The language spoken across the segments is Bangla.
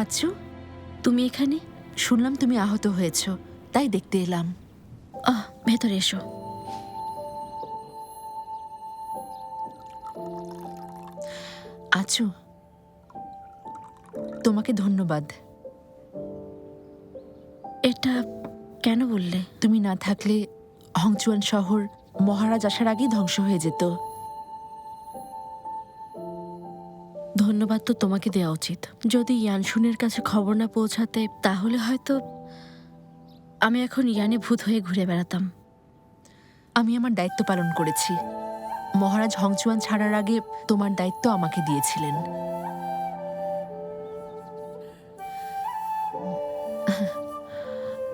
আচু তুমি এখানে? শুনলাম তুমি আহত হয়েছ, তাই দেখতে এলাম। আহ, ভেতরে এসো। আচু তোমাকে ধন্যবাদ। এটা কেন বললে? তুমি না থাকলে হংচুয়ান শহর মহারাজ আসার আগেই ধ্বংস হয়ে যেত। ধন্যবাদ তো তোমাকে দেওয়া উচিত। যদি ইয়ানশুনের কাছে খবর না পৌঁছাতে, তাহলে হয়তো আমি এখন ইয়ানে ভূত হয়ে ঘুরে বেড়াতাম। আমি আমার দায়িত্ব পালন করেছি। মহারাজ হংচুয়ান ছাড়ার আগে তোমার দায়িত্ব আমাকে দিয়েছিলেন।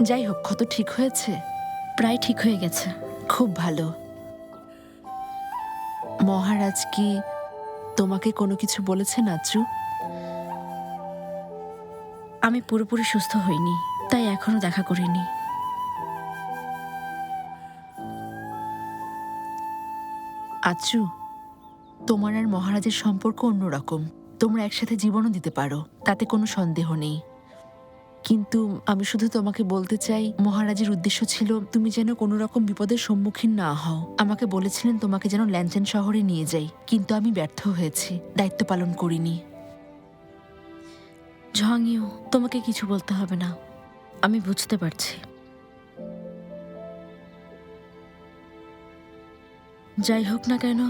যাই হোক, ক্ষত ঠিক হয়েছে। প্রায় ঠিক হয়ে গেছে। খুব ভালো। মহারাজ কি তোমাকে কোনো কিছু বলেছে নাচু আমি পুরোপুরি সুস্থ হইনি তাই এখনও দেখা করিনি। আচু তোমার আর মহারাজের সম্পর্ক অন্যরকম। তোমরা একসাথে জীবনও দিতে পারো তাতে কোনো সন্দেহ নেই। কিন্তু আমি শুধু তোমাকে বলতে চাই, মহারাজের উদ্দেশ্য ছিল তুমি যেন কোনো রকম বিপদের সম্মুখীন না হও। আমাকে বলেছিলেন তোমাকে যেন ল্যানচেন শহরে নিয়ে যাই, কিন্তু আমি ব্যর্থ হয়েছি, দায়িত্ব পালন করিনি। ঝাংইউ তোমাকে কিছু বলতে হবে না। আমি বুঝতে পারছি। যাই হোক না কেন,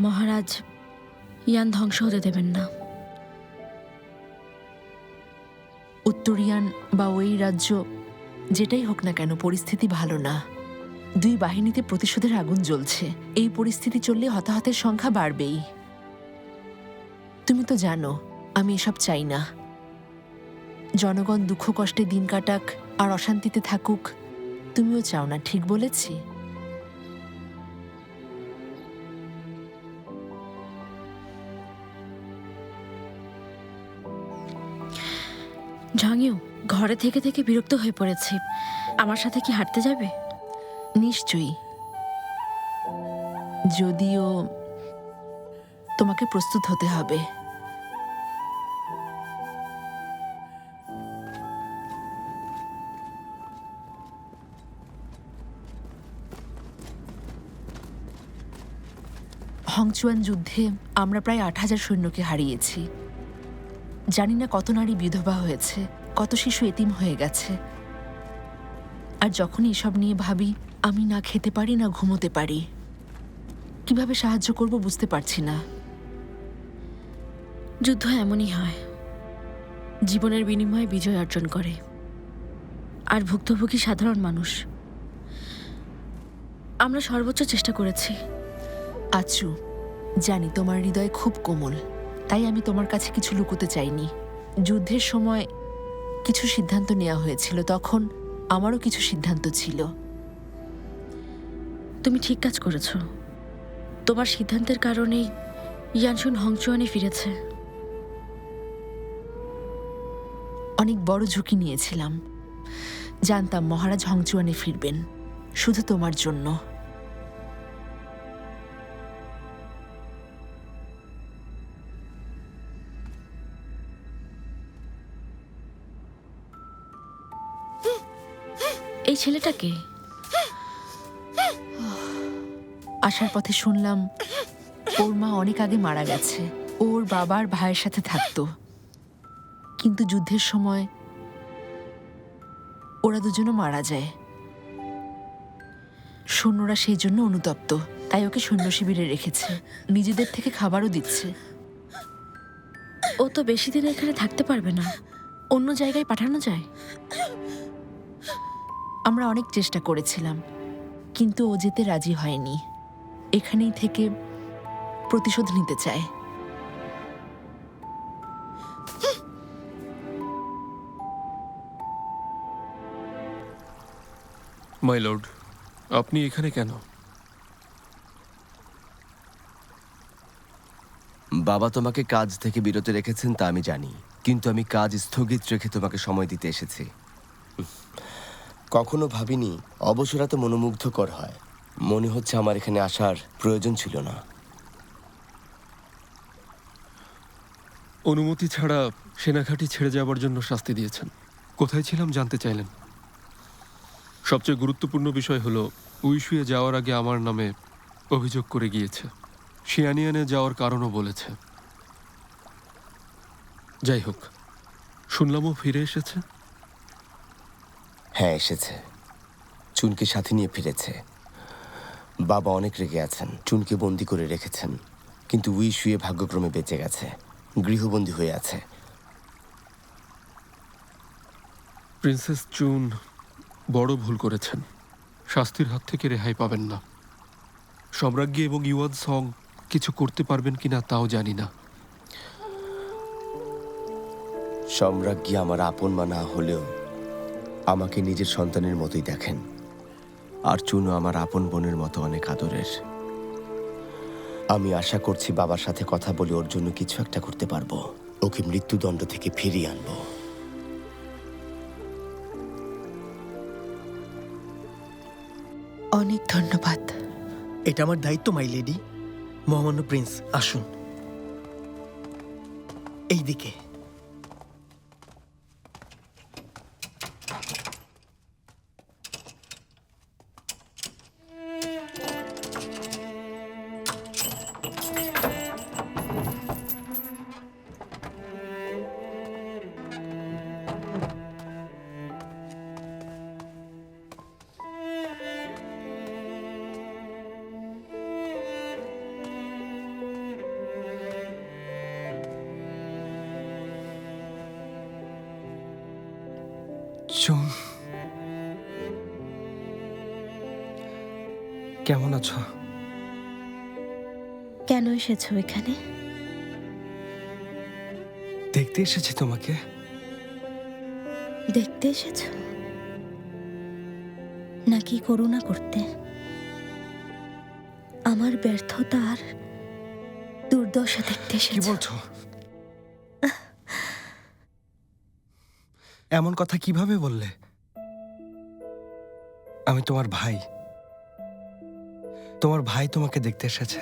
মহারাজ, ইয়ান ধ্বংস হতে দেবেন না। উত্তরিয়ান বা ওই রাজ্য, যেটাই হোক না কেন, পরিস্থিতি ভালো না। দুই বাহিনীতে প্রতিশোধের আগুন জ্বলছে। এই পরিস্থিতি চললে হতাহতের সংখ্যা বাড়বেই। তুমি তো জানো, আমি এসব চাই না। জনগণ দুঃখ কষ্টে দিন কাটাক আর অশান্তিতে থাকুক, তুমিও চাও না, ঠিক বলেছি? ঝাংইউ ঘরে থেকে থেকে বিরক্ত হয়ে পড়েছি। আমার সাথে কি হাঁটতে যাবে? নিশ্চয়ই। যদিও তোমাকে প্রস্তুত হতে হবে। হংচুয়ান যুদ্ধে আমরা প্রায় আট হাজার সৈন্যকে হারিয়েছি। জানি না কত নারী বিধবা হয়েছে, কত শিশু এতিম হয়ে গেছে। আর যখনই এসব নিয়ে ভাবি, আমি না খেতে পারি, না ঘুমোতে পারি, কীভাবে সাহায্য করব বুঝতে পারছি না। যুদ্ধ এমনই হয়। জীবনের বিনিময়ে বিজয় অর্জন করে। আর ভুক্তভোগী সাধারণ মানুষ। আমরা সর্বোচ্চ চেষ্টা করেছি। আচু জানি তোমার হৃদয় খুব কোমল। তাই আমি তোমার কাছে কিছু লুকোতে চাইনি। যুদ্ধের সময় কিছু সিদ্ধান্ত নেওয়া হয়েছিল তখন আমারও কিছু সিদ্ধান্ত ছিল। তুমি ঠিক কাজ করেছ। তোমার সিদ্ধান্তের কারণেই ইয়ানশুন হংচুয়ানে ফিরেছে। অনেক বড় ঝুঁকি নিয়েছিলাম। জানতাম মহারাজ হংচুয়ানে ফিরবেন। শুধু তোমার জন্য। এই ছেলেটাকে? আসার পথে শুনলাম, ওর মা অনেক আগে মারা গেছে। ওর বাবার ভাইয়ের সাথে থাকতো। কিন্তু যুদ্ধের সময় ওরা দুজনও মারা যায়। সৈন্যরা সেই জন্য অনুতপ্ত। তাই ওকে সৈন্য শিবিরে রেখেছে। নিজেদের থেকে খাবারও দিচ্ছে। ও তো বেশি দিন এখানে থাকতে পারবে না। অন্য জায়গায় পাঠানো যায়? আমরা অনেক চেষ্টা করেছিলাম কিন্তু ও যেতে রাজি হয়নি। এখানেই থেকে প্রতিশোধ নিতে চায়। মাই লর্ড আপনি এখানে কেন? বাবা তোমাকে কাজ থেকে বিরত রেখেছেন তা আমি জানি কিন্তু আমি কাজ স্থগিত রেখে তোমাকে সময় দিতে এসেছি। কখনো ভাবিনি অবসর এত মনোমুগ্ধকর হয়। মনে হচ্ছে আমার এখানে আসার প্রয়োজন ছিল না। অনুমতি ছাড়া সেনাঘাঁটি ছেড়ে যাওয়ার জন্য শাস্তি দিয়েছেন। কোথায় ছিলাম জানতে চাইলেন? সবচেয়ে গুরুত্বপূর্ণ বিষয় হলো, উইশুয়ে যাওয়ার আগে আমার নামে অভিযোগ করে গিয়েছে। শিয়ানিয়ানে যাওয়ার কারণও বলেছে। যাই হোক, শুনলামও ফিরে এসেছে। হ্যাঁ এসেছে। চুনকে সাথে নিয়ে ফিরেছে। বাবা অনেক রেগে আছেন চুনকে বন্দি করে রেখেছেন। কিন্তু উই শুয়ে ভাগ্যক্রমে বেঁচে গেছে গৃহবন্দী হয়ে আছে। প্রিন্সেস চুন বড় ভুল করেছেন। শাস্তির হাত থেকে রেহাই পাবেন না। সম্রাজ্ঞী এবং ইউয়ান সং কিছু করতে পারবেন কিনা তাও জানি না। সম্রাজ্ঞী আমার আপন মা না হলেও আমাকে নিজের সন্তানের মতোই দেখেন। আর চুনও আমার আপন বোনের মতো অনেক আদরের। আমি আশা করছি বাবার সাথে কথা বলে ওর জন্য কিছু একটা করতে পারব। ওকে মৃত্যুদণ্ড থেকে ফিরিয়ে আনব। অনেক ধন্যবাদ। এটা আমার দায়িত্ব মাই লেডি মহামান্য প্রিন্স আসুন। এই দিকে কেমন আছো? কেন এসেছ এখানে? দেখতে এসেছি তোমাকে। দেখতে এসেছ? নাকি করুণা করতে? আমার ব্যর্থতা আর দুর্দশা দেখতে কি এসেছ। বলছো? এমন কথা কীভাবে বললে? আমি তোমার ভাই। তোমার ভাই তোমাকে দেখতে এসেছে।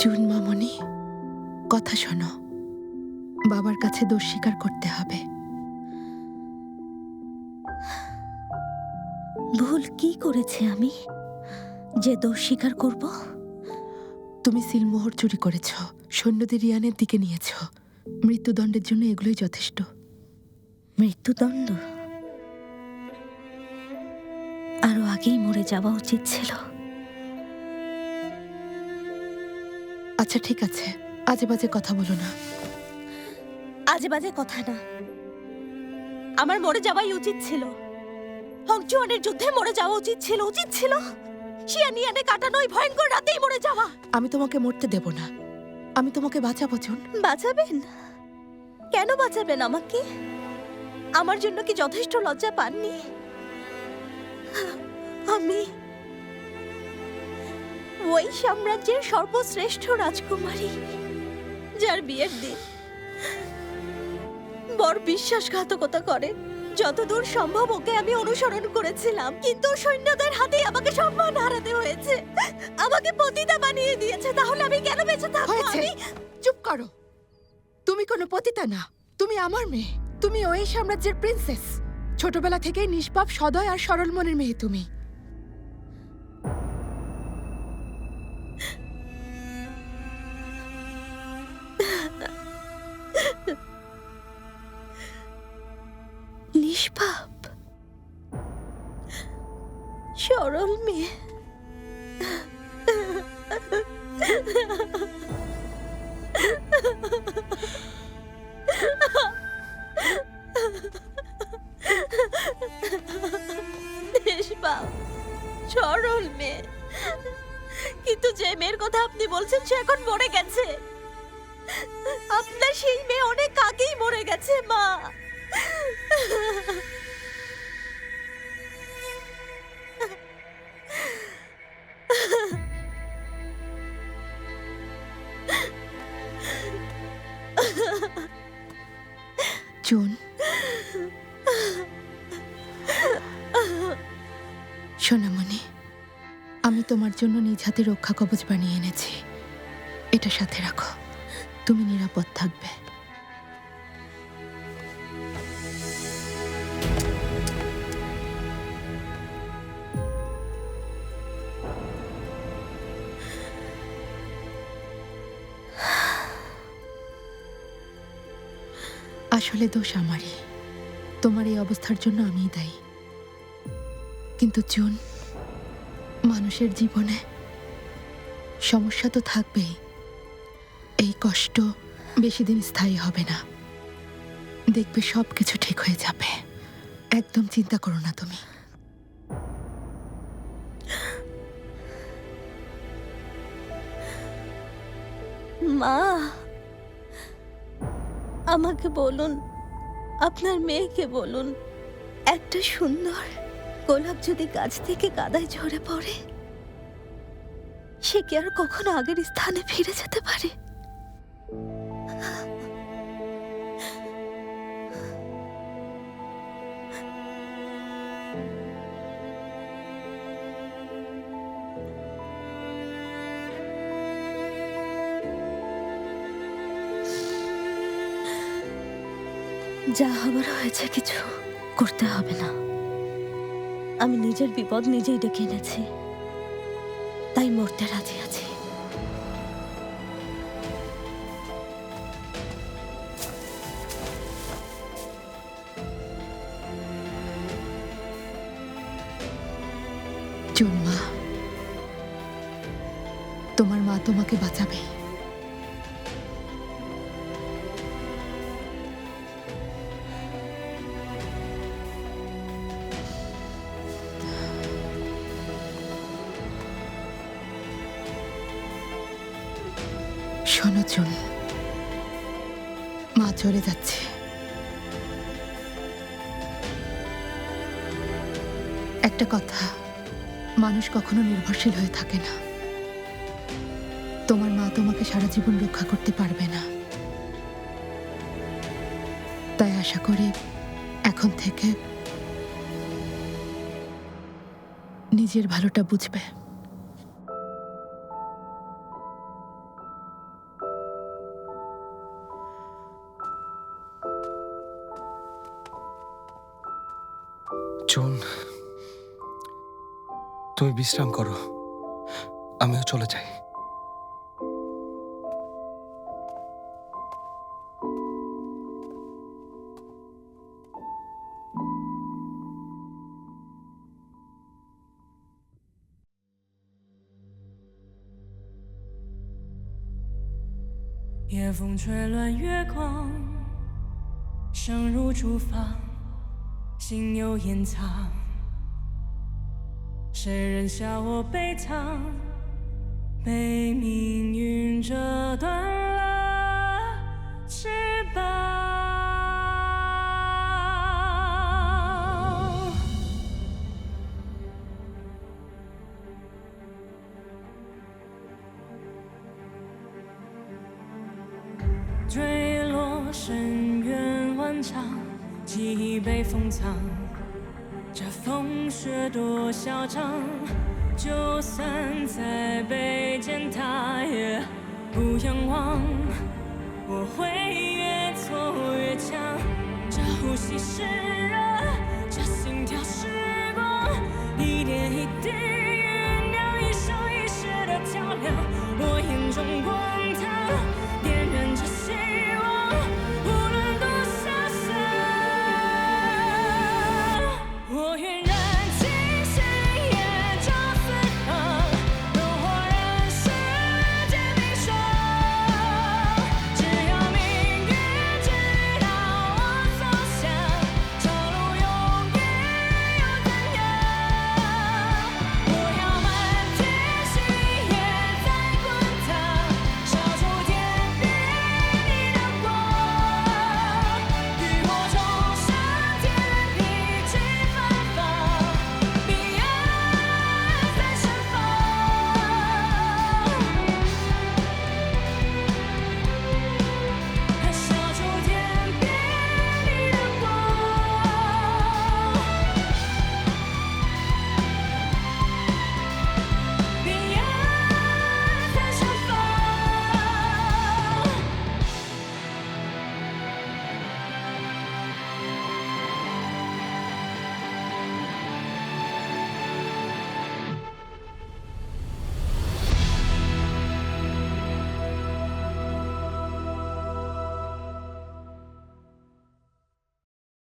জুন মামনি কথা শোনো। বাবার কাছে দোষ স্বীকার করতে হবে। ভুল কি করেছে আমি? যে দোষ স্বীকার করব? তুমি সিলমোহর চুরি করেছ সৈন্যদের রিয়ানের দিকে নিয়েছ। মৃত্যুদণ্ডের জন্য এগুলোই যথেষ্ট। মৃত্যুদণ্ড? আরও আগেই মরে যাওয়া উচিত ছিল। আচ্ছা ঠিক আছে। আজে বাজে কথা বলো না। আজে বাজে কথা না। আমার মরে যাওয়াই উচিত ছিল। হংচুয়ানের যুদ্ধে মরে যাওয়া উচিত ছিল উচিত ছিল। শিয়ানিয়ানে কাটানো ওই ভয়ঙ্কর রাতেই মরে যাওয়া। আমি তোমাকে মরতে দেব না। আমি তোমাকে বাঁচাবো জুন বাঁচাবেন? কেন বাঁচাবেন আমাকে? আমার জন্য কি যথেষ্ট লজ্জা পাননি? আমি ওই সাম্রাজ্যের সর্বশ্রেষ্ঠ রাজকুমারী যার বিয়ের দিন বর বিশ্বাসঘাতকতা করে। যতদূর সম্ভব ওকে আমি অনুসরণ করেছিলাম কিন্তু সৈন্যদের হাতেই আমাকে সম্মান হারাতে হয়েছে। আমাকে পতিতা বানিয়ে দিয়েছে তাহলে আমি কেন বেঁচে থাকব? হয়েছে। আমি চুপ করো। তুমি কোনো পতিতা না। তুমি আমার মেয়ে। তুমি ওই সাম্রাজ্যের প্রিন্সেস। ছোটবেলা থেকেই নিষ্পাপ সদয় আর সরল মনের মেয়ে তুমি। নিষ্পাপ সরল মেয়ে। কিন্তু যে মেয়ের কথা আপনি বলছেন, সে এখন মরে গেছে। আপনার সেই মেয়ে অনেক আগেই মরে গেছে, মা। সোনামণি আমি তোমার জন্য নিজ হাতে রক্ষা কবচ বানিয়ে এনেছি। এটা সাথে রাখো, তুমি নিরাপদ থাকবে। আসলে দোষ আমারই। তোমার এই অবস্থার জন্য আমিই দায়ী। কিন্তু জুন, মানুষের জীবনে সমস্যা তো থাকবেই। এই কষ্ট বেশি দিন স্থায়ী হবে না। দেখবে সব কিছু ঠিক হয়ে যাবে। একদম চিন্তা করো না তুমি। মা, আমাকে বলুন, আপনার মেয়েকে বলুন, একটা সুন্দর গোলাপ যদি গাছ থেকে কাদায় ঝরে পড়ে, সে কি আর কখনো আগের স্থানে ফিরে যেতে পারে? যা হবার হয়েছে, কিছু করতে হবে না। আমি নিজের বিপদ নিজেই ডেকে এনেছি। তাই মরতে রাজি আছি। জুন মা, তোমার মা তোমাকে বাঁচাবে। শোনো জুন মা চলে যাচ্ছে। একটা কথা, মানুষ কখনো নির্ভরশীল হয়ে থাকে না। তোমার মা তোমাকে সারা জীবন রক্ষা করতে পারবে না। তাই আশা করি এখন থেকে নিজের ভালোটা বুঝবে। তুমি বিশ্রাম করো আমিও চলে যাই 夜风吹乱月光，声如厨房，心有掩藏。 谁人笑我悲怆，被命运折断了翅膀。坠落深渊万丈，记忆被封藏。这风雪多嚣张，就算再被践踏，也不仰望。我会越挫越强，这呼吸是热，这心跳是光，一点一滴